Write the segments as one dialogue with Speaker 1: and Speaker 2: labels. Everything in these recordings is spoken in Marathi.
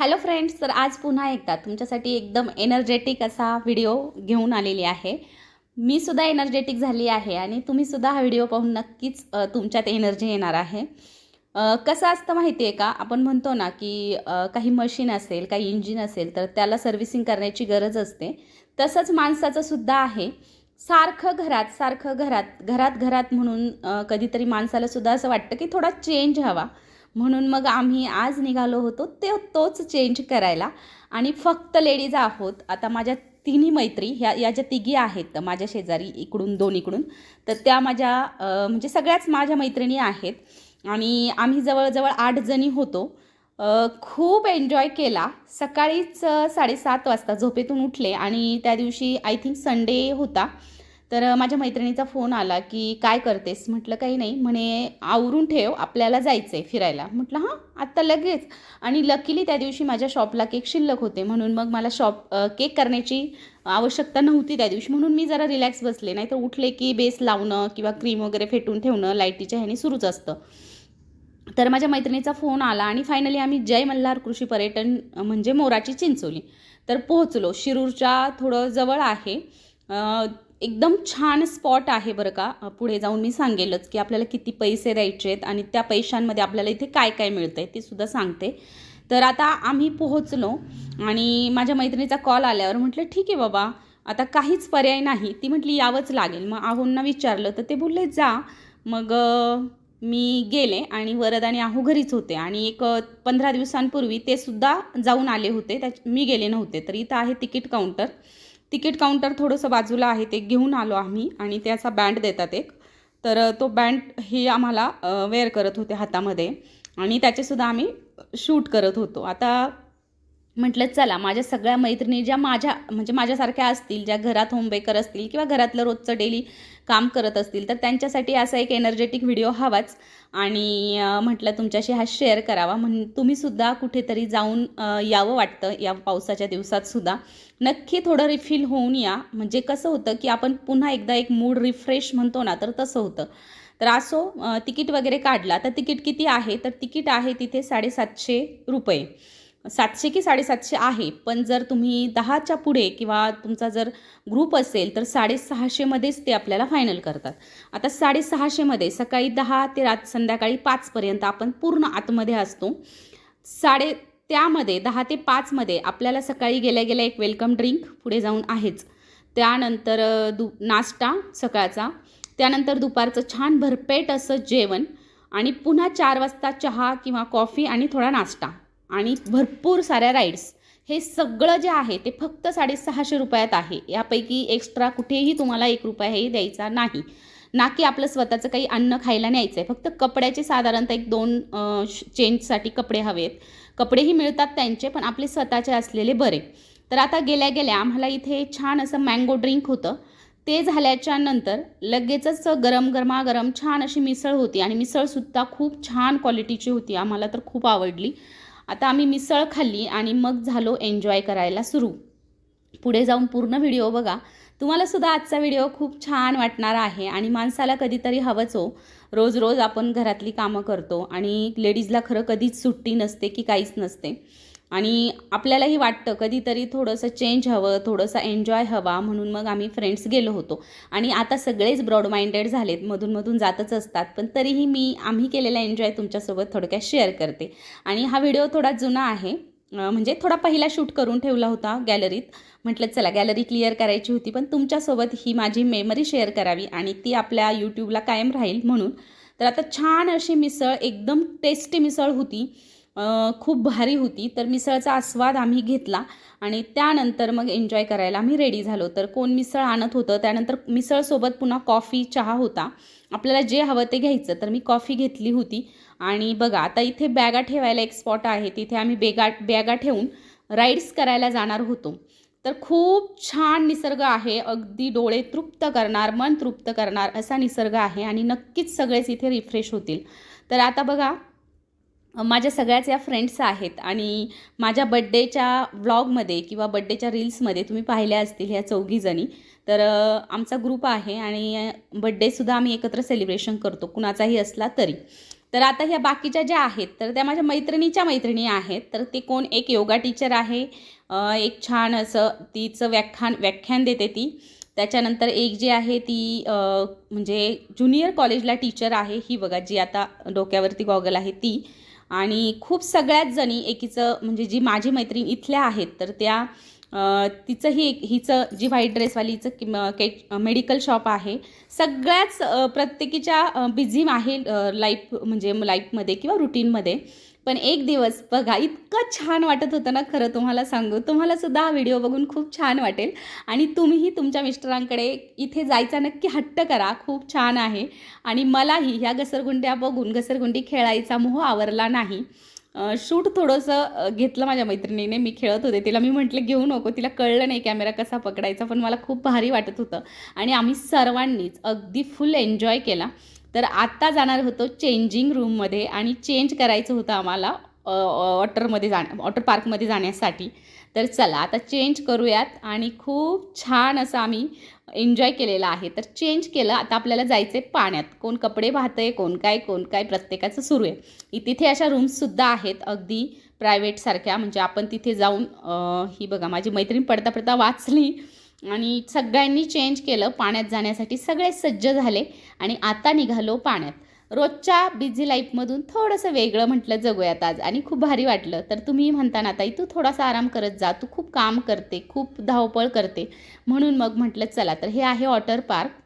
Speaker 1: हॅलो फ्रेंड्स तर आज पुन्हा एकदा तुमच्यासाठी एकदम एनर्जेटिक असा व्हिडिओ घेऊन आलेली आहे. मी सुद्धा एनर्जेटिक झाली आहे आणि तुम्हीसुद्धा हा व्हिडिओ पाहून नक्कीच तुमच्यात एनर्जी येणार आहे. कसं असतं माहिती आहे का? आपण म्हणतो ना की काही मशीन असेल काही इंजिन असेल तर त्याला सर्व्हिसिंग करण्याची गरज असते. तसंच माणसाचं सुद्धा आहे. सारखं घरात सारखं घरात घरात घरात म्हणून कधीतरी माणसाला सुद्धा असं वाटतं की थोडा चेंज हवा. म्हणून मग आम्ही आज निघालो होतो ते तोच चेंज करायला. आणि फक्त लेडीज आहोत. आता माझ्या तिन्ही मैत्री ह्या या ज्या तिघी आहेत माझ्या शेजारी इकडून दोन इकडून तर त्या माझ्या म्हणजे सगळ्याच माझ्या मैत्रिणी आहेत. आणि आम्ही जवळजवळ आठ जणी होतो. खूप एन्जॉय केला. सकाळीच साडेसात वाजता झोपेतून उठले आणि त्या दिवशी आय थिंक संडे होता. तर माझ्या मैत्रिणीचा फोन आला की काय करतेस? म्हटलं काही नाही. म्हणे आवरून ठेव आपल्याला जायचं आहे फिरायला. म्हटलं हां आत्ता लगेच. आणि लकीली त्या दिवशी माझ्या शॉपला केक शिल्लक होते म्हणून मग मला शॉप केक करण्याची आवश्यकता नव्हती त्या दिवशी. म्हणून मी जरा रिलॅक्स बसले नाही तर उठले की बेस लावणं किंवा क्रीम वगैरे फेटून ठेवणं लाईटीच्या ह्याने सुरूच असतं. तर माझ्या मैत्रिणीचा फोन आला आणि फायनली आम्ही जय मल्हार कृषी पर्यटन म्हणजे मोराची चिंचोली. तर पोहोचलो. शिरूरच्या थोडं जवळ आहे. एकदम छान स्पॉट आहे बरं का. पुढे जाऊन मी सांगेलच की आपल्याला किती पैसे द्यायचे आहेत आणि त्या पैशांमध्ये आपल्याला इथे काय काय मिळतं आहे ते सुद्धा सांगते. तर आता आम्ही पोहोचलो आणि माझ्या मैत्रिणीचा कॉल आल्यावर म्हटलं ठीक आहे बाबा आता काहीच पर्याय नाही. ती म्हटली यावंच लागेल. मग आहोंना विचारलं तर ते बोलले जा. मग मी गेले आणि वरद आणि आहू घरीच होते आणि एक पंधरा दिवसांपूर्वी ते सुद्धा जाऊन आले होते. त्या मी गेले नव्हते तर इथं आहे तिकीट काउंटर तिकीट काउंटर थोडंसं बाजूला आहे ते घेऊन आलो आम्ही आणि त्याचा बँड देतात एक. तर तो बँड हे आम्हाला वेअर करत होते हातामध्ये आणि त्याचेसुद्धा आम्ही शूट करत होतो. आता म्हटलं चला माझ्या सगळ्या मैत्रिणी ज्या माझ्या म्हणजे माझ्यासारख्या असतील ज्या घरात होमबेकर असतील किंवा घरातलं रोजचं डेली काम करत असतील तर त्यांच्यासाठी असा एक एनर्जेटिक व्हिडिओ हवाच आणि म्हटलं तुमच्याशी हा शेअर करावा. म्हण तुम्हीसुद्धा कुठेतरी जाऊन यावं वाटतं या पावसाच्या दिवसातसुद्धा नक्की थोडं रिफिल होऊन या. म्हणजे कसं होतं की आपण पुन्हा एकदा एक मूड रिफ्रेश म्हणतो ना तर तसं होतं. तर असो तिकीट वगैरे काढला तर तिकीट किती आहे? तर तिकीट आहे तिथे साडेसातशे रुपये. सातशे की साडेसातशे आहे पण जर तुम्ही दहाच्या पुढे किंवा तुमचा जर ग्रुप असेल तर साडेसहाशेमध्येच ते आपल्याला फायनल करतात. आता साडेसहाशेमध्ये सकाळी दहा ते रात संध्याकाळी पाचपर्यंत आपण पूर्ण आतमध्ये असतो. साडे त्यामध्ये दहा ते पाचमध्ये आपल्याला सकाळी गेल्या गेल्या एक वेलकम ड्रिंक पुढे जाऊन आहेच. त्यानंतर दु नाश्ता सकाळचा. त्यानंतर दुपारचं छान भरपेट असं जेवण आणि पुन्हा चार वाजता चहा किंवा कॉफी आणि थोडा नाश्ता. आणि भरपूर साऱ्या राईड्स हे सगळं जे आहे ते फक्त साडेसहाशे रुपयात आहे. यापैकी एक्स्ट्रा कुठेही तुम्हाला एक रुपयाही द्यायचा नाही. ना की आपलं स्वतःचं काही अन्न खायला न्यायचं आहे फक्त कपड्याचे साधारणतः एक दोन चेंजसाठी कपडे हवेत. कपडेही मिळतात त्यांचे पण आपले स्वतःचे असलेले बरे. तर आता गेल्या गेल्या आम्हाला इथे छान असं मँगो ड्रिंक होतं. ते झाल्याच्यानंतर लगेचच गरम गरमागरम छान अशी मिसळ होती. आणि मिसळसुद्धा खूप छान क्वालिटीची होती. आम्हाला तर खूप आवडली. आता आम्ही मिसळ खाल्ली आणि मग झालो एन्जॉय करायला सुरू. पुढे जाऊन पूर्ण व्हिडिओ बघा. तुम्हाला सुद्धा आजचा व्हिडिओ खूप छान वाटणार आहे आणि माणसाला कधीतरी हवंच हो. रोज रोज आपण घरातली कामं करतो आणि लेडीजला खरं कधीच सुट्टी नसते की काहीच नसते. आणि आपल्यालाही वाटतं कधीतरी थोडंसं चेंज हवं थोडंसं एन्जॉय हवा म्हणून मग आम्ही फ्रेंड्स गेलो होतो. आणि आता सगळेच ब्रॉड माइंडेड झालेत मधूनमधून जातच असतात पण तरीही मी आम्ही केलेला एन्जॉय तुमच्यासोबत थोडक्यात शेअर करते. आणि हा व्हिडिओ थोडा जुना आहे. म्हणजे थोडा पहिला शूट करून ठेवला होता गॅलरीत म्हटलं चला गॅलरी क्लिअर करायची होती पण तुमच्यासोबत ही माझी मेमरी शेअर करावी आणि ती आपल्या यूट्यूबला कायम राहील म्हणून. तर आता छान अशी मिसळ एकदम टेस्टी मिसळ होती. खूप भारी होती. तर मिसळचा आस्वाद आम्ही घेतला आणि त्यानंतर मग एन्जॉय करायला आम्ही रेडी झालो. तर कोण मिसळ आणत होतं त्यानंतर मिसळसोबत पुन्हा कॉफी चहा होता. आपल्याला जे हवं ते घ्यायचं. तर मी कॉफी घेतली होती. आणि बघा आता इथे बॅगा ठेवायला एक स्पॉट आहे. तिथे आम्ही बेगा बॅगा ठेवून राईड्स करायला जाणार होतो. तर खूप छान निसर्ग आहे. अगदी डोळे तृप्त करणार मन तृप्त करणार असा निसर्ग आहे आणि नक्कीच सगळेच इथे रिफ्रेश होतील. तर आता बघा माझ्या सगळ्याच या फ्रेंड्स आहेत आणि माझ्या बड्डेच्या व्लॉगमध्ये किंवा बड्डेच्या रील्समध्ये तुम्ही पाहिल्या असतील ह्या चौघीजणी तर आमचा ग्रुप आहे आणि बड्डेसुद्धा आम्ही एकत्र सेलिब्रेशन करतो कुणाचाही असला तरी. तर आता ह्या बाकीच्या ज्या आहेत तर त्या माझ्या मैत्रिणीच्या मैत्रिणी आहेत तर ते कोण एक योगा टीचर आहे एक छान असं तिचं व्याख्यान व्याख्यान देते ती. त्याच्यानंतर एक जी आहे ती म्हणजे ज्युनियर कॉलेजला टीचर आहे ही बघा जी आता डोक्यावरती गॉगल आहे ती. आणि खूप सगळ्याच जणी एकीचं म्हणजे जी माझी मैत्रीण इथल्या आहेत तर त्या तिचंही एक हिचं जी व्हाईट ड्रेसवालीचं कि म- के मेडिकल शॉप आहे सगळ्याच प्रत्येकीच्या बिझी आहे लाईफ म्हणजे लाईफमध्ये किंवा रुटीनमध्ये पण एक दिवस बघा इतकं छान वाटत होतं ना खरं तुम्हाला सांगू. तुम्हाला सुद्धा हा व्हिडिओ बघून खूप छान वाटेल. आणि तुम्हीही तुमच्या मिस्टरांकडे इथे जायचा नक्की हट्ट करा. खूप छान आहे. आणि मलाही ह्या घसरगुंड्या बघून घसरगुंडी खेळायचा मोह आवरला नाही. शूट थोडंसं घेतलं माझ्या मैत्रिणीने. मी खेळत होते. तिला मी म्हटलं घेऊ नको. तिला कळलं नाही कॅमेरा कसा पकडायचा. पण मला खूप भारी वाटत होतं. आणि आम्ही सर्वांनीच अगदी फुल एन्जॉय केला. तर आत्ता जाणार होतो चेंजिंग रूममध्ये आणि चेंज करायचं होतं आम्हाला वॉटरमध्ये जाण्या वॉटर पार्कमध्ये जाण्यासाठी. तर चला आता चेंज करूयात आणि खूप छान असं आम्ही एन्जॉय केलेला आहे. तर चेंज केलं आता आपल्याला जायचं आहे पाण्यात. कोण कपडे पाहतंय कोण काय कोण काय प्रत्येकाचं सुरू आहे. तिथे अशा रूम्ससुद्धा आहेत अगदी प्रायव्हेटसारख्या म्हणजे आपण तिथे जाऊन ही बघा माझी मैत्रीण पडता पडता वाचली. आणि सगळ्यांनी चेंज केलं पाण्यात जाण्यासाठी सगळे सज्ज झाले आणि आता निघालो पाण्यात. रोजच्या बिझी लाईफमधून थोडंसं वेगळं म्हटलं जगूयात आज आणि खूप भारी वाटलं. तर तुम्ही म्हणता ना ताई तू थोडासा आराम करत जा तू खूप काम करते खूप धावपळ करते. म्हणून मग म्हटलं चला तर हे आहे वॉटर पार्क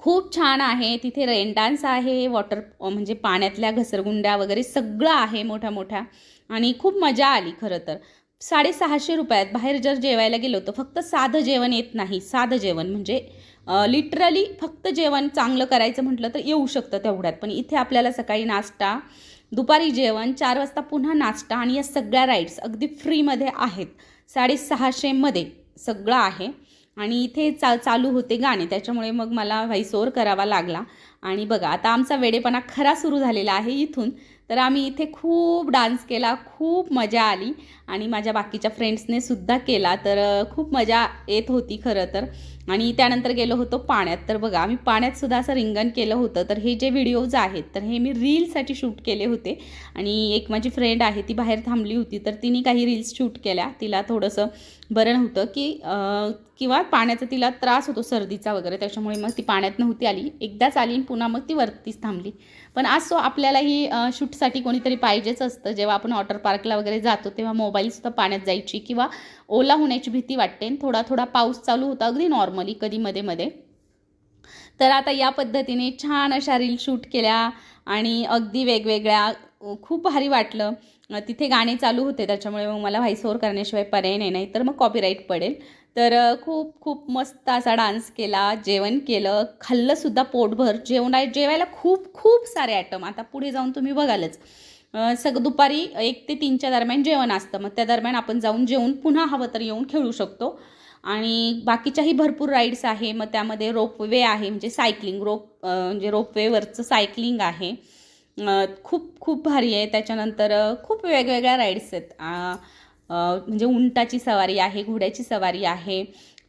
Speaker 1: खूप छान आहे तिथे रेन डान्स आहे वॉटर म्हणजे पाण्यातल्या घसरगुंड्या वगैरे सगळं आहे मोठ्या मोठ्या आणि खूप मजा आली खरं तर. साडेसहाशे रुपयात बाहेर जर जेवायला गेलो तर फक्त साधं जेवण येत नाही. साधं जेवण म्हणजे लिटरली फक्त जेवण चांगलं करायचं म्हटलं तर येऊ शकतं तेवढ्यात. पण इथे आपल्याला सकाळी नाश्ता दुपारी जेवण चार वाजता पुन्हा नाश्ता आणि या सगळ्या राईड्स अगदी फ्रीमध्ये आहेत. साडेसहाशेमध्ये सगळं आहे. आणि इथे चा चालू होते गाणे. त्याच्यामुळे मग मला व्हाईस ओवर करावा लागला. आणि बघा आता आमचा वेडेपणा खरा सुरू झालेला आहे इथून. तर आम्ही इथे खूप डान्स केला खूप मजा आली. आणि माझ्या बाकीच्या फ्रेंड्सने सुद्धा केला तर खूप मजा येत होती खरं तर. आणि त्यानंतर गेलो होतो पाण्यात. तर बघा आम्ही पाण्यात सुद्धा असं रिंगण केलं होतं. तर हे जे व्हिडिओज आहेत तर हे मी रील्ससाठी शूट केले होते. आणि एक माझी फ्रेंड आहे ती बाहेर थांबली होती. तर तिने काही रील्स शूट केल्या. तिला थोडंसं बरं नव्हतं की किंवा पाण्याचा तिला त्रास होतो सर्दीचा वगैरे त्याच्यामुळे मग ती पाण्यात नव्हती आली. एकदाच आली आणि पुन्हा मग ती वरतीच थांबली. पण असो आपल्यालाही शूटसाठी कोणीतरी पाहिजेच असतं. जेव्हा आपण वॉटर पार्कला वगैरे जातो तेव्हा मोबाईलसुद्धा पाण्यात जायची किंवा ओला होण्याची भीती वाटते. थोडा थोडा पाऊस चालू होता अगदी नॉर्मली कधी मध्ये मध्ये. तर आता या पद्धतीने छान अशा रील शूट केल्या आणि अगदी वेगवेगळ्या खूप भारी वाटलं. तिथे गाणे चालू होते त्याच्यामुळे मग मला व्हॉइस ओव्हर करण्याशिवाय पर्याय नाही नाही तर मग कॉपीराईट पडेल. तर खूप खूप मस्त असा डान्स केला जेवण केलं. खाल्लंसुद्धा पोटभर. जेवणा जेवायला खूप खूप सारे ॲटम आता पुढे जाऊन तुम्ही बघालच. सग दुपारी एक ते तीनच्या दरम्यान जेवण असतं. मग त्या दरम्यान आपण जाऊन जेवून पुन्हा हवं तर येऊन खेळू शकतो. आणि बाकीच्याही भरपूर राईड्स आहे. मग त्यामध्ये रोपवे आहे. म्हणजे सायकलिंग रोप म्हणजे रोपवेवरचं सायकलिंग आहे. खूप खूप भारी आहे. त्याच्यानंतर खूप वेगवेगळ्या राईड्स आहेत. म्हणजे उंटाची सवारी आहे घोड्याची सवारी आहे.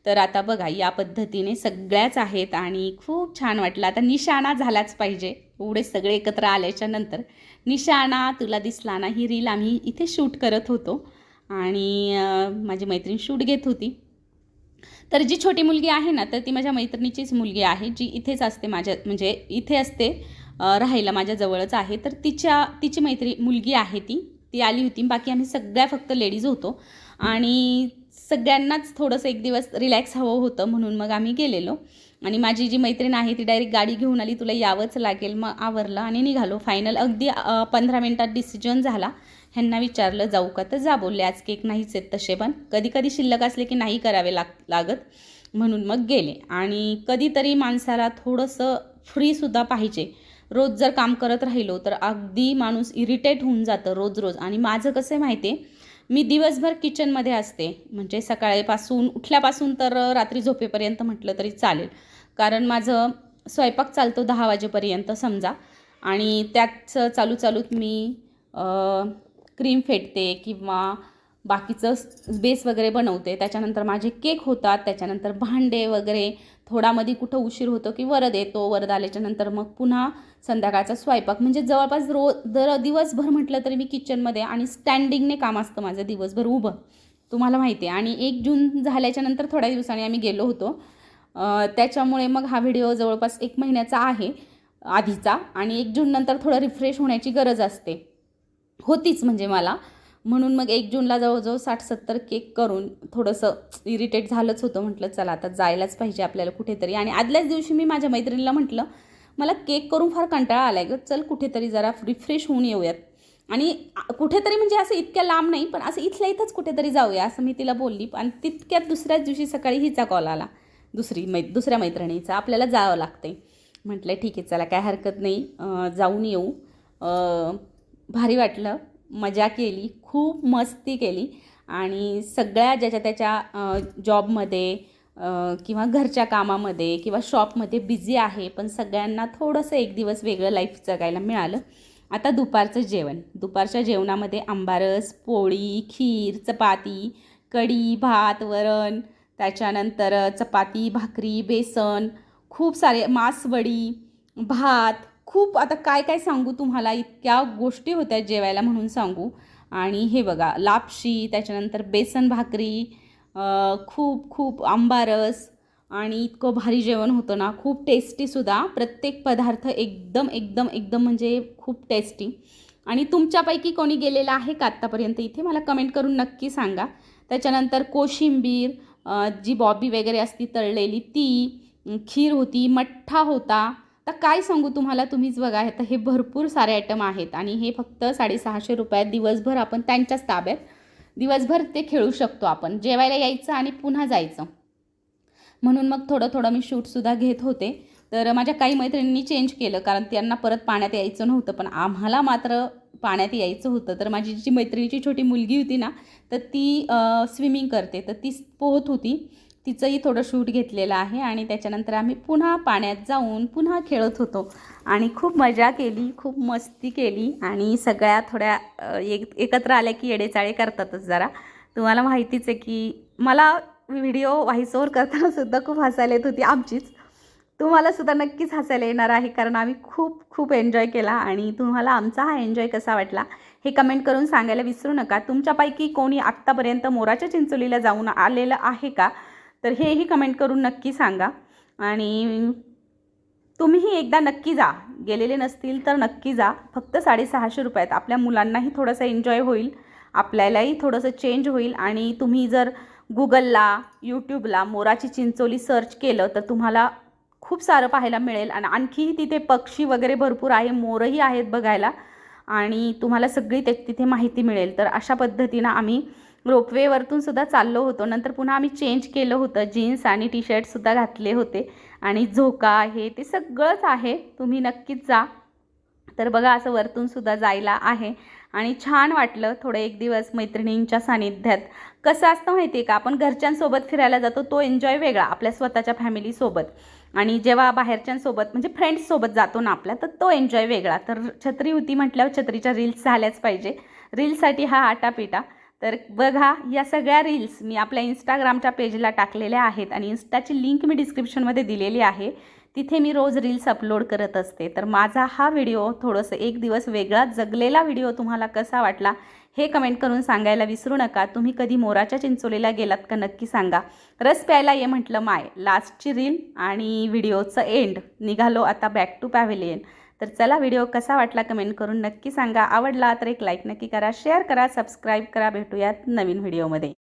Speaker 1: तर आता बघा या पद्धतीने सगळ्याच आहेत आणि खूप छान वाटलं. आता निशाणा झालाच पाहिजे. एवढे सगळे एकत्र आल्याच्यानंतर निशाणा तुला दिसला ना ही रील आम्ही इथे शूट करत होतो. आणि माझी मैत्रीण शूट घेत होती. तर जी छोटी मुलगी आहे ना तर ती माझ्या मैत्रिणीचीच मुलगी आहे जी इथेच असते माझ्या म्हणजे इथे असते राहायला माझ्याजवळच आहे. तर तिच्या तिची मैत्री मुलगी आहे ती. ती आली होती. बाकी आम्ही सगळ्या फक्त लेडीज होतो. आणि सगळ्यांनाच थोडंसं एक दिवस रिलॅक्स हवं होतं म्हणून मग आम्ही गेलेलो. आणि माझी जी मैत्रीण आहे ती डायरेक्ट गाडी घेऊन आली. तुला यावंच लागेल. मग आवरलं आणि निघालो. फायनल अगदी पंधरा मिनटात डिसिजन झाला. ह्यांना विचारलं जाऊ का तर जा बोलले आज केक नाहीच आहेत तसे पण. कधी कधी शिल्लक असले की नाही करावे लाग लागत. म्हणून मग गेले. आणि कधीतरी माणसाला थोडंसं फ्रीसुद्धा पाहिजे. रोज जर काम करत राहिलो तर अगदी माणूस इरिटेट होऊन जातं रोज रोज. आणि माझं कसं आहे माहिती आहे? मी दिवसभर किचनमध्ये असते. म्हणजे सकाळीपासून उठल्यापासून तर रात्री झोपेपर्यंत म्हटलं तरी चालेल. कारण माझं स्वयंपाक चालतो दहा वाजेपर्यंत समजा. आणि त्याच चालू चालूत मी क्रीम फेटते किंवा बाकीचं बेस वगैरे बनवते. त्याच्यानंतर माझे केक होतात. त्याच्यानंतर भांडे वगैरे. थोडामध्ये कुठं उशीर होतो की वरद येतो. वरद आल्याच्यानंतर मग पुन्हा संध्याकाळचा स्वयंपाक. म्हणजे जवळपास रो दर दिवसभर म्हटलं तरी मी किचनमध्ये आणि स्टँडिंगने काम असतं माझं दिवसभर उभं. तुम्हाला माहिती आहे. आणि एक जून झाल्याच्यानंतर थोड्या दिवसांनी आम्ही गेलो होतो. त्याच्यामुळे मग हा व्हिडिओ जवळपास एक महिन्याचा आहे. आधीचा. आणि एक जून नंतर थोडं रिफ्रेश होण्याची गरज असते. होतीच म्हणजे मला. म्हणून मग एक जूनला जवळजवळ साठ सत्तर केक करून थोडंसं इरिटेट झालंच होतं. म्हटलं चला आता जायलाच पाहिजे आपल्याला कुठेतरी. आणि आदल्याच दिवशी मी माझ्या मैत्रिणीला म्हटलं मला केक करून फार कंटाळा आला आहे ग. चल कुठेतरी जरा रिफ्रेश होऊन येऊयात. आणि कुठेतरी म्हणजे असं इतक्या लांब नाही पण असं इथल्या इथंच कुठेतरी जाऊया असं मी तिला बोलली. आणि तितक्यात दुसऱ्याच दिवशी सकाळी हिचा कॉल आला. दुसरी मै दुसऱ्या मैत्रिणीचा. आपल्याला जावं लागते म्हटलं ठीक आहे चला काय हरकत नाही. जाऊन येऊ. भारी वाटलं. मजा केली खूप मस्ती केली. आणि सगळ्या ज्याच्या त्याच्या जॉबमध्ये किंवा घरच्या कामामध्ये किंवा शॉपमध्ये बिझी आहे पण सगळ्यांना थोडंसं एक दिवस वेगळं लाईफ जगायला मिळालं. आता दुपारचं जेवण. दुपारच्या जेवणामध्ये आंबारस पोळी खीर चपाती कढी भात वरण त्याच्यानंतर चपाती भाकरी बेसन खूप सारे मासवडी भात खूप आता काय काय सांगू तुम्हाला? इतक्या गोष्टी होत्या जेवायला म्हणून सांगू. आणि हे बघा लापशी त्याच्यानंतर बेसन भाकरी खूप खूप आंबारस आणि इतकं भारी जेवण होतं ना. खूप टेस्टीसुद्धा प्रत्येक पदार्थ एकदम एकदम एकदम म्हणजे खूप टेस्टी आणि तुमच्यापैकी कोणी गेलेलं आहे का आत्तापर्यंत इथे? मला कमेंट करून नक्की सांगा. त्याच्यानंतर कोशिंबीर जी बॉबी वगैरे असती तळलेली ती खीर होती मठ्ठा होता. तर काय सांगू तुम्हाला? तुम्हीच बघा आता हे भरपूर सारे आयटम आहेत आणि हे फक्त साडेसहाशे रुपयात दिवसभर आपण त्यांच्याच ताब्यात दिवसभर ते खेळू शकतो आपण. जेवायला यायचं आणि पुन्हा जायचं. म्हणून मग थोडं थोडं मी शूटसुद्धा घेत होते. तर माझ्या काही मैत्रिणींनी चेंज केलं कारण त्यांना परत पाण्यात यायचं नव्हतं पण आम्हाला मात्र पाण्यात यायचं होतं. तर माझी जी मैत्रिणीची छोटी मुलगी होती ना तर ती स्विमिंग करते. तर ती पोहत होती. तिचंही थोडं शूट घेतलेलं आहे आणि त्याच्यानंतर आम्ही पुन्हा पाण्यात जाऊन पुन्हा खेळत होतो. आणि खूप मजा केली खूप मस्ती केली आणि सगळ्या थोड्या एक एकत्र आल्या की येडेचाळे करतातच जरा. तुम्हाला माहितीच आहे की मला व्हिडिओ व्हॉइसओवर करतानासुद्धा खूप हसायला येत होती आमचीच. तुम्हाला सुद्धा नक्कीच हसायला येणार आहे कारण आम्ही खूप खूप एन्जॉय केला आणि तुम्हाला आमचा हा एन्जॉय कसा वाटला हे कमेंट करून सांगायला विसरू नका. तुमच्यापैकी कोणी आत्तापर्यंत मोराच्या चिंचोलीला जाऊन आलेलं आहे का? तर हेही कमेंट करून नक्की सांगा. आणि तुम्हीही एकदा नक्की जा. गेलेले नसतील तर नक्की जा. फक्त साडेसहाशे रुपयात. आपल्या मुलांनाही थोडंसं एन्जॉय होईल. आपल्यालाही थोडंसं चेंज होईल. आणि तुम्ही जर गुगलला यूट्यूबला मोराची चिंचोली सर्च केलं तर तुम्हाला खूप सारं पाहायला मिळेल. आणि आणखीही तिथे पक्षी वगैरे भरपूर आहे. मोरही आहेत बघायला. आणि तुम्हाला सगळी त्या तिथे माहिती मिळेल. तर अशा पद्धतीनं आम्ही रोपवेवरतून सुद्धा चाललो होतो. नंतर पुन्हा आम्ही चेंज केलं होतं. जीन्स आणि टी शर्टसुद्धा घातले होते. आणि झोका आहे ते सगळंच आहे. तुम्ही नक्कीच जा. तर बघा असं वरतून सुद्धा जायला आहे. आणि छान वाटलं थोडं एक दिवस मैत्रिणींच्या सानिध्यात. कसं असतं माहिती आहे का? आपण घरच्यांसोबत फिरायला जातो तो एन्जॉय वेगळा आपल्या स्वतःच्या फॅमिलीसोबत आणि जेव्हा बाहेरच्यांसोबत म्हणजे फ्रेंड्ससोबत जातो ना आपल्या तर तो एन्जॉय वेगळा. तर छत्री होती म्हटल्यावर छत्रीच्या रील्स झाल्याच पाहिजे. रील्ससाठी हा आटापिटा. तर बघा या सगळ्या रील्स मी आपल्या इंस्टाग्रामच्या पेजला टाकलेल्या आहेत आणि इन्स्टाची लिंक मी डिस्क्रिप्शनमध्ये दिलेली आहे. तिथे मी रोज रील्स अपलोड करत असते. तर माझा हा व्हिडिओ थोडंसं एक दिवस वेगळा जगलेला व्हिडिओ तुम्हाला कसा वाटला हे कमेंट करून सांगायला विसरू नका. तुम्ही कधी मोराच्या चिंचोलीला गेलात का नक्की सांगा. रस प्यायला ये म्हटलं माय. लास्टची रील आणि व्हिडिओचं एंड निघालो आता बॅक टू पॅव्हिलियन तर चला व्हिडिओ कसा वाटला कमेंट करून नक्की सांगा. आवडला तर एक लाईक नक्की करा शेअर करा सबस्क्राईब करा. भेटूयात नवीन व्हिडिओमध्ये.